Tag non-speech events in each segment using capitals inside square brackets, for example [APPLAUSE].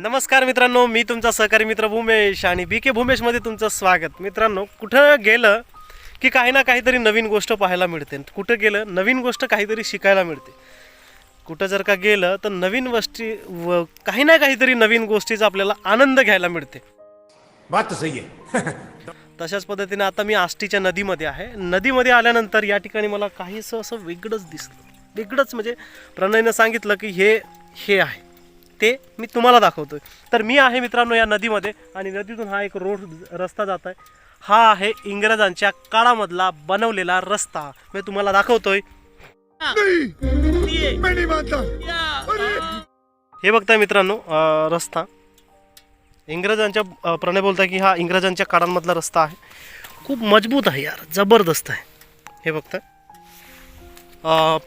नमस्कार मित्रांनो मी तुमचा सहकारी मित्र भूमेश आणि बी के भूमेशमध्ये तुमचं स्वागत. मित्रांनो कुठं गेलं की काही ना काहीतरी नवीन गोष्ट पाहायला मिळते. कुठं गेलं नवीन गोष्ट काहीतरी शिकायला मिळते. कुठं जर का गेलं तर नवीन गोष्टी व काही ना काहीतरी नवीन गोष्टीचा आपल्याला आनंद घ्यायला मिळते. बात सही है तशाच पद्धतीने आता मी आष्टीच्या नदीमध्ये आहे. नदीमध्ये आल्यानंतर या ठिकाणी मला काहीसं असं वेगळंच दिसलं. वेगळंच म्हणजे प्रणयनं सांगितलं की हे हे आहे. ते मी तुम्हाला दाखवतोय. तर मी आहे मित्रांनो या नदीमध्ये आणि नदीतून हा एक रोड रस्ता जात आहे हा आहे इंग्रजांच्या काळामधला बनवलेला रस्ता. मी तुम्हाला दाखवतोय. हे बघताय मित्रांनो रस्ता. इंग्रजांच्या प्रणे प्रणय बोलताय की हा इंग्रजांच्या काळांमधला रस्ता आहे. खूप मजबूत आहे यार जबरदस्त आहे. हे बघताय.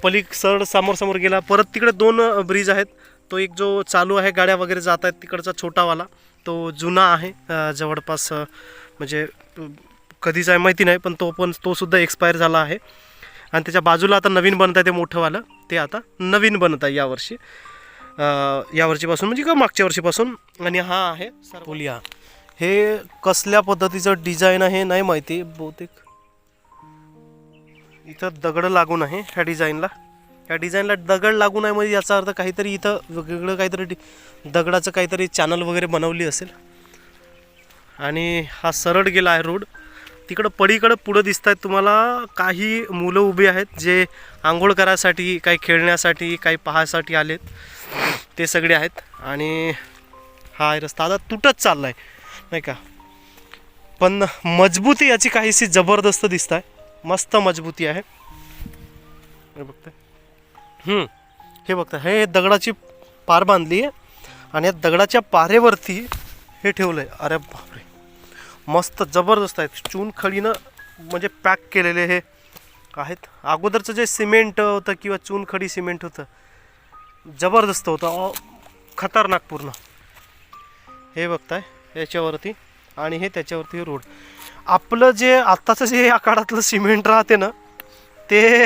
पलीक सरळ समोर समोर गेला परत तिकडे दोन ब्रिज आहेत. तो एक जो चालू आहे गाड्या वगैरे जात आहेत तिकडचा छोटावाला तो जुना आहे. जवळपास म्हणजे कधीच आहे माहिती नाही पण तो पण तो सुद्धा एक्सपायर झाला आहे. आणि त्याच्या बाजूला आता नवीन बनत आहे ते मोठंवालं. ते आता नवीन बनत आहे यावर्षी. यावर्षीपासून म्हणजे का मागच्या वर्षीपासून. आणि हा आहे सरपोलिया हे कसल्या पद्धतीचं डिझाईन आहे नाही माहिती. बहुतेक इथं दगड लागून आहे ह्या डिझाईनला. त्या डिझाईनला दगड लागू नये म्हणजे याचा अर्थ काहीतरी इथं वेगवेगळं काहीतरी डि- दगडाचं काहीतरी चॅनल वगैरे बनवली असेल. आणि हा सरळ गेला आहे रोड तिकडं पडीकडं पुढं दिसत आहेत तुम्हाला काही मुलं उभी आहेत जे आंघोळ करायसाठी काही खेळण्यासाठी काही पाहायसाठी आलेत. ते सगळे आहेत. आणि हा रस्ता. आता तुटत चालला आहे नाही का? पण मजबूती याची काहीशी जबरदस्त दिसत आहे मस्त मजबूती आहे. हे बघताय. हे बघता हे दगडाची पार बांधली आहे आणि या दगडाच्या पारेवरती हे ठेवलं आहे अरे बापरे. मस्त जबरदस्त आहेत. चूनखडीनं म्हणजे पॅक केलेले हे आहेत. अगोदरचं जे सिमेंट होतं किंवा चूनखडी सिमेंट होतं जबरदस्त होतं. खतरनाक पूर्ण. हे बघताय याच्यावरती आणि हे त्याच्यावरती रोड. आपलं जे आत्ताचं जे या काळातलं सिमेंट राहते ना ते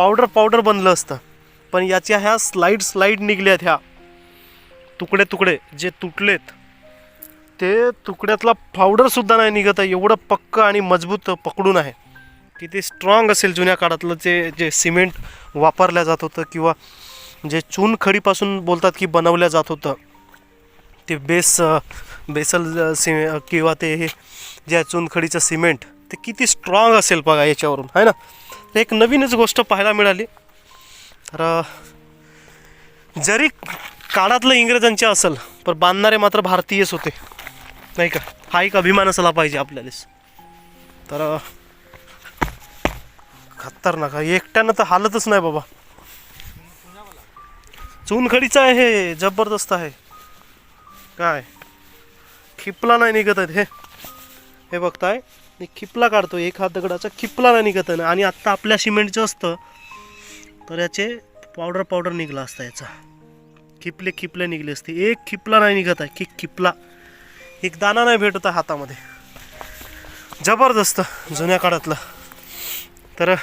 पावडर पावडर बनलं असतं. पण याच्या ह्या स्लाईड स्लाईड निघल्यात ह्या. तुकडे तुकडे जे तुटलेत ते तुकड्यातला पावडरसुद्धा नाही निघत आहे. एवढं पक्क आणि मजबूत पकडून आहे. किती स्ट्रॉंग असेल जुन्या काळातलं जे जे सिमेंट वापरलं जात होतं किंवा जे चुनखडीपासून बोलतात की बनवल्या जात होतं. ते बेस बेसल सिमे किंवा ते हे ज्या चुनखडीचं सिमेंट ते किती स्ट्रॉंग असेल बघा याच्यावरून. आहे ना? एक नवीनच गोष्ट पाहायला मिळाली. तर जरी काळातलं इंग्रजांचे असेल पण बांधणारे मात्र भारतीयच होते. नाही का? हा एक अभिमान असला पाहिजे आपल्यालाच. तर खतरनाक एकट्यानं तर हालतच नाही बाबा. चुनखडीचं आहे हे जबरदस्त आहे. काय? खिपला नाही निघत आहेत हे. हे बघताय मी खिपला काढतो एक हात दगडाचा खिपला नाही निघत आहे आणि आत्ता आपल्या सिमेंटचं असतं तर याचे पावडर पावडर निघला असता याचा. खिपले खिपले निघले असते. एक खिपला नाही निघत आहे की खिपला. एक दाना नाही भेटत आहे हातामध्ये. जबरदस्त जुन्या काळातलं. तर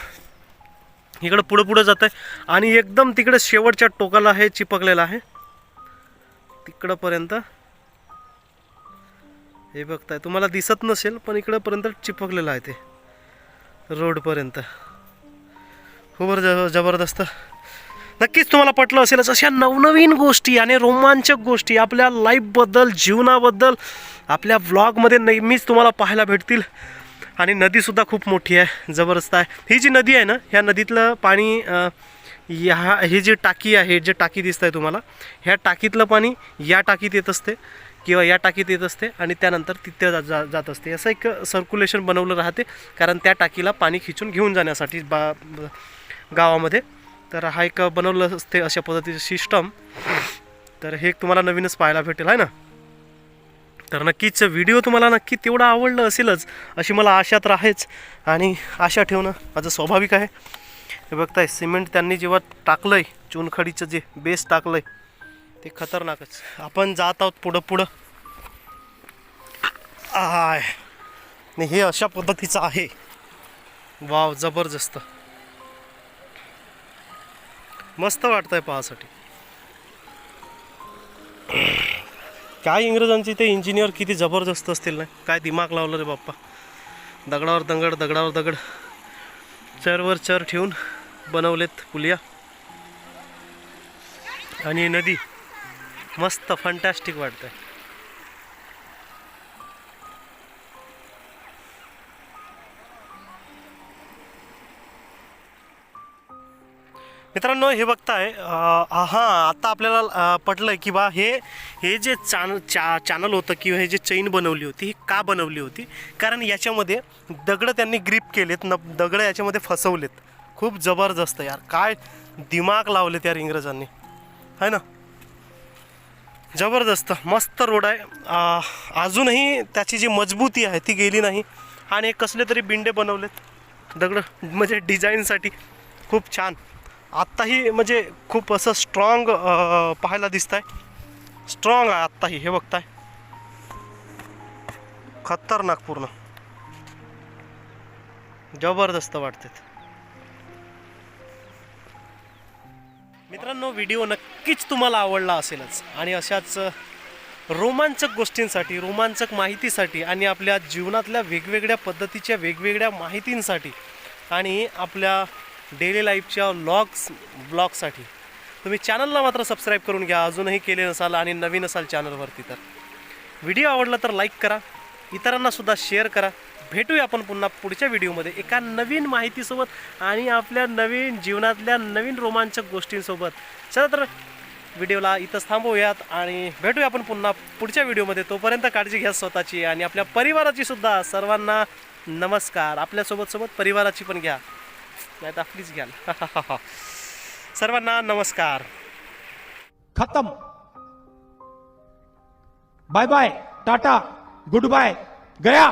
इकडं पुढं पुढं जात आहे. आणि एकदम तिकडं शेवटच्या टोकाला हे चिपकलेलं आहे. तिकडंपर्यंत हे बघताय तुम्हाला दिसत नसेल पण इकडंपर्यंत चिपकलेलं आहे ते. रोडपर्यंत. हो खूप ज जबरदस्त. नक्कीच तुम्हाला पटलं असेलच अशा नवनवीन गोष्टी आणि रोमांचक गोष्टी आपल्या लाईफबद्दल जीवनाबद्दल आपल्या व्लॉगमध्ये नेहमीच तुम्हाला पाहायला भेटतील. आणि नदीसुद्धा खूप मोठी आहे जबरदस्त आहे. ही जी नदी आहे ना ह्या नदीतलं पाणी ह्या ही जी टाकी आहे जे टाकी दिसत आहे तुम्हाला ह्या टाकीतलं पाणी या टाकीत येत असते. किंवा या टाकीत येत असते आणि त्यानंतर तिथे जा जा जात असते. असं एक सर्क्युलेशन बनवलं राहते कारण त्या टाकीला पाणी खिचून घेऊन जाण्यासाठी बा गावामध्ये. तर हा एक बनवलं असते अशा पद्धतीचं सिस्टम तर हे एक तुम्हाला नवीनच पाहायला भेटेल आहे ना? तर नक्कीच व्हिडिओ तुम्हाला नक्की तेवढा आवडलं असेलच अशी मला आशा तर आहेच. आणि आशा ठेवणं माझं स्वाभाविक आहे. हे बघताय सिमेंट त्यांनी जेव्हा टाकलं आहे चुनखडीचं जे बेस टाकलं आहे ते खतरनाकच. आपण जात आहोत पुढं पुढं. आय. आणि हे अशा पद्धतीचं आहे. वाव जबरदस्त. मस्त वाटतंय पाहासाठी. काय इंग्रजांचे ते इंजिनियर किती जबरदस्त असतील ना? काय दिमाग लावलं रे बाप्पा. दगडावर दगड दगडावर दगड. चरवर चर ठेवून बनवलेत पुलिया. आणि नदी. मस्त फंटॅस्टिक वाटतंय. मित्रांनो हे बघताय हां आता आपल्याला अं, पटलं की बा हे हे जे चान चा चॅनल होतं किंवा हे जे चैन बनवली होती ही का बनवली होती? कारण याच्यामध्ये दगडं त्यांनी ग्रीप केलेत न दगडं याच्यामध्ये फसवलेत. खूप जबरदस्त यार. काय दिमाग लावलेत यार इंग्रजांनी. है ना? जबरदस्त मस्त रोड आहे. अजूनही त्याची जी मजबूती आहे ती गेली नाही. आणि कसले तरी बिंडे बनवलेत. दगड म्हणजे डिझाईनसाठी. खूप छान. आत्ताही म्हणजे खूप असं स्ट्रॉंग पाहायला दिसत आहे स्ट्रॉंग आहे आत्ताही हे बघताय. खतरनाक पूर्ण. जबरदस्त वाटते मित्रांनो व्हिडिओ नक्कीच तुम्हाला आवडला असेलच. आणि अशाच रोमांचक गोष्टींसाठी रोमांचक माहितीसाठी आणि आपल्या जीवनातल्या वेगवेगळ्या पद्धतीच्या वेगवेगळ्या माहितींसाठी आणि आपल्या डेली लाईफच्या लॉग्स ब्लॉगसाठी तुम्ही चॅनलला मात्र सबस्क्राईब करून घ्या. अजूनही केले नसाल आणि नवीन असाल चॅनलवरती तर. व्हिडिओ आवडला तर लाईक करा. इतरांनासुद्धा शेअर करा. भेटूया आपण पुन्हा पुढच्या व्हिडिओमध्ये. एका नवीन माहितीसोबत आणि आपल्या नवीन जीवनातल्या नवीन रोमांचक गोष्टींसोबत. चला तर व्हिडिओला इथंच थांबवूयात आणि भेटूया आपण पुन्हा पुढच्या व्हिडिओमध्ये. तोपर्यंत काळजी घ्या स्वतःची आणि आपल्या परिवाराची सुद्धा. सर्वांना नमस्कार. आपल्यासोबत सोबत परिवाराची पण घ्या. नाही तर आपलीच घ्याल. [LAUGHS] सर्वांना नमस्कार. खतम. Bye bye. Tata. Good bye. गया.